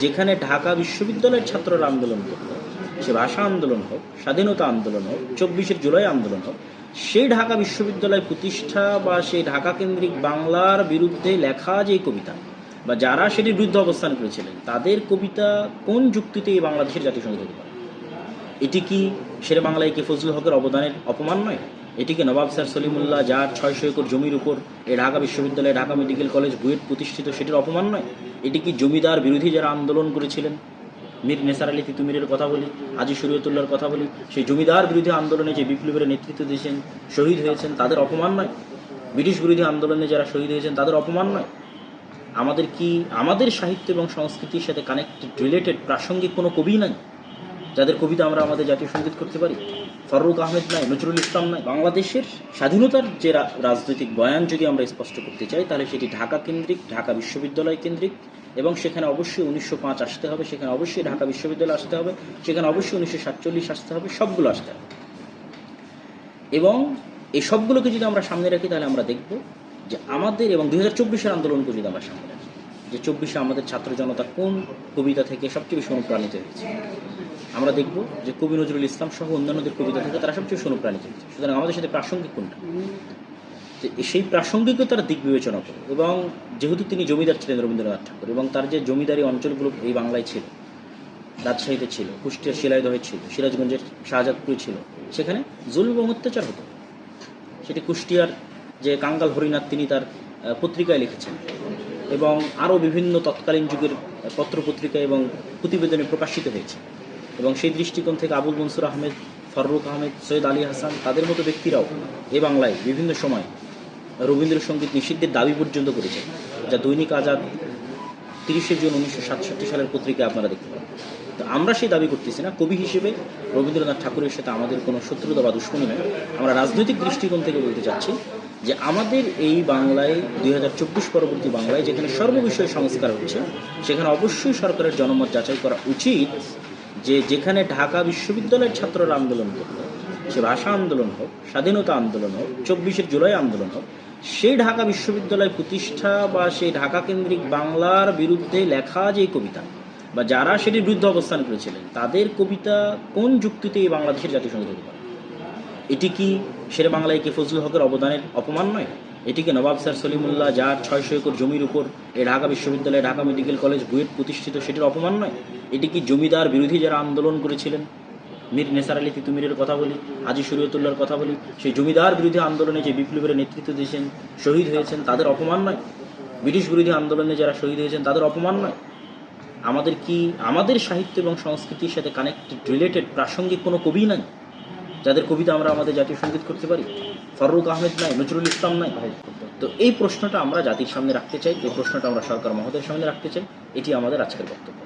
যেখানে ঢাকা বিশ্ববিদ্যালয়ের ছাত্ররা আন্দোলন করল, সে ভাষা আন্দোলন হোক, স্বাধীনতা আন্দোলন হোক, চব্বিশের জুলাই আন্দোলন হোক, সেই ঢাকা বিশ্ববিদ্যালয় প্রতিষ্ঠা বা সেই ঢাকা কেন্দ্রিক বাংলার বিরুদ্ধে লেখা যে কবিতা, বা যারা সেটির বিরুদ্ধে অবস্থান করেছিলেন, তাদের কবিতা কোন যুক্তিতে এই বাংলাদেশের সংগীত হতে পারে? এটি কি শেরে বাংলায় কে ফজলুল হকের অবদানের অপমান নয়? এটি কি নবাব স্যার সলিমুল্লাহ, যার ছয়শো একর জমির উপর এই ঢাকা বিশ্ববিদ্যালয় ঢাকা মেডিকেল কলেজ বুয়েট প্রতিষ্ঠিত, সেটির অপমান নয়। এটি কি জমিদার বিরোধী যারা আন্দোলন করেছিলেন? মীর নেসার আলী তিতুমিরের কথা বলি, হাজি শরীয়তুল্লাহর কথা বলি, সেই জমিদার বিরোধী আন্দোলনে যে বিপ্লবের নেতৃত্ব দিয়েছেন, শহীদ হয়েছেন, তাদের অপমান নয়। ব্রিটিশ বিরোধী আন্দোলনে যারা শহীদ হয়েছেন, তাদের অপমান নয়। আমাদের কি, আমাদের সাহিত্য এবং সংস্কৃতির সাথে কানেক্টেড রিলেটেড প্রাসঙ্গিক কোনো কবি নাই? যাদের কবিতা আমরা আমাদের জাতীয় সংগীত করতে পারি, ফারুক আহমেদ নাই, নজরুল ইসলাম নাই, বাংলাদেশের স্বাধীনতার যে রাজনৈতিক বয়ান যদি আমরা স্পষ্ট করতে চাই, তাহলে সেটি ঢাকা কেন্দ্রিক, ঢাকা বিশ্ববিদ্যালয় কেন্দ্রিক এবং সেখানে অবশ্যই উনিশশো পাঁচ আসতে হবে, সেখানে অবশ্যই ঢাকা বিশ্ববিদ্যালয় আসতে হবে, সেখানে অবশ্যই উনিশশো সাতচল্লিশ আসতে হবে, সবগুলো আসতে হবে। এবং এই সবগুলোকে যদি আমরা সামনে রাখি, তাহলে আমরা দেখব যে আমাদের এবং দুই হাজার চব্বিশের আন্দোলনকে যদি আমরা সামনে রাখি। যে চব্বিশে আমাদের ছাত্র জনতা কোন কবিতা থেকে সবচেয়ে বেশি অনুপ্রাণিত হয়েছে? আমরা দেখব যে কবি নজরুল ইসলাম সহ অন্যান্যদের কবিতা থেকে তারা সবচেয়ে অনুপ্রাণিত হয়েছে। সুতরাং আমাদের সাথে প্রাসঙ্গিক কোনটা? তো সেই প্রাসঙ্গিকতার দিক বিবেচনা করে এবং যেহেতু তিনি জমিদার ছিলেন রবীন্দ্রনাথ ঠাকুর এবং তার যে জমিদারি অঞ্চলগুলো এই বাংলায় ছিল, রাজশাহীতে ছিল কুষ্টিয়ার শিলাইদহে ছিল, সিরাজগঞ্জের শাহজাদপুরে ছিল, সেখানে জুলুম এবং অত্যাচার হতো। সেটি কুষ্টিয়ার যে কাঙ্গাল হরিনাথ তিনি তার পত্রিকায় লিখেছেন এবং আরও বিভিন্ন তৎকালীন যুগের পত্র পত্রিকা এবং প্রতিবেদনে প্রকাশিত হয়েছে। এবং সেই দৃষ্টিকোণ থেকে আবুল মনসুর আহমেদ ফারুক আহমেদ, সৈয়দ আলী হাসান, তাদের মতো ব্যক্তিরাও এ বাংলায় বিভিন্ন সময় রবীন্দ্রসঙ্গীত নিষিদ্ধের দাবি পর্যন্ত করেছে যা দৈনিক আজাদ তিরিশে জুন উনিশশো সাতষট্টি সালের পত্রিকায় আপনারা দেখতে পাবেন। তো আমরা সেই দাবি করতেছি না, কবি হিসেবে রবীন্দ্রনাথ ঠাকুরের সাথে আমাদের কোনো শত্রুতা বা দুশ্মনী নয়। আমরা রাজনৈতিক দৃষ্টিকোণ থেকে বলতে চাচ্ছি যে আমাদের এই বাংলায়, দুই হাজার চব্বিশ পরবর্তী বাংলায় যেখানে সর্ববিষয়ে সংস্কার হচ্ছে, সেখানে অবশ্যই সরকারের জনমত যাচাই করা উচিত যে যেখানে ঢাকা বিশ্ববিদ্যালয়ের ছাত্ররা আন্দোলন করল, সে ভাষা আন্দোলন হোক, স্বাধীনতা আন্দোলন হোক, চব্বিশের জুলাই আন্দোলন হোক, সেই ঢাকা বিশ্ববিদ্যালয় প্রতিষ্ঠা বা সেই ঢাকা কেন্দ্রিক বাংলার বিরুদ্ধে লেখা যে কবিতা, বা যারা সেটির বিরুদ্ধে অবস্থান করেছিলেন, তাদের কবিতা কোন যুক্তিতে এই বাংলাদেশের জাতীয় সংগীত হতে পারে? এটি কি শেরে বাংলায় কে ফজলুল হকের অবদানের অপমান নয়? এটি কি নবাব স্যার সলিমুল্লাহ যার ছয়শো একর জমির উপর এই ঢাকা বিশ্ববিদ্যালয়, ঢাকা মেডিকেল কলেজ বুয়েট প্রতিষ্ঠিত সেটির অপমান নয়? এটি কি জমিদার বিরোধী যারা আন্দোলন করেছিলেন? মীর নেসার আলী তিতুমিরের কথা বলি আজি শরীয়তুল্লাহর কথা বলি, সেই জমিদার বিরোধী আন্দোলনে যে বিপ্লবের নেতৃত্ব দিয়েছেন, শহীদ হয়েছেন, তাদের অপমান নয়। ব্রিটিশ বিরোধী আন্দোলনে যারা শহীদ হয়েছেন, তাদের অপমান নয়। আমাদের কি, আমাদের সাহিত্য এবং সংস্কৃতির সাথে কানেক্টেড রিলেটেড প্রাসঙ্গিক কোনো কবি নাই? যাদের কবিতা আমরা আমাদের জাতীয় সংগীত করতে পারি? ফারুক আহমেদ নাই, নজরুল ইসলাম নাই। তো এই প্রশ্নটা আমরা জাতির সামনে রাখতে চাই, এই প্রশ্নটা আমরা সরকার মহোদয়ের সামনে রাখতে চাই, এটি আমাদের আজকের বক্তব্য।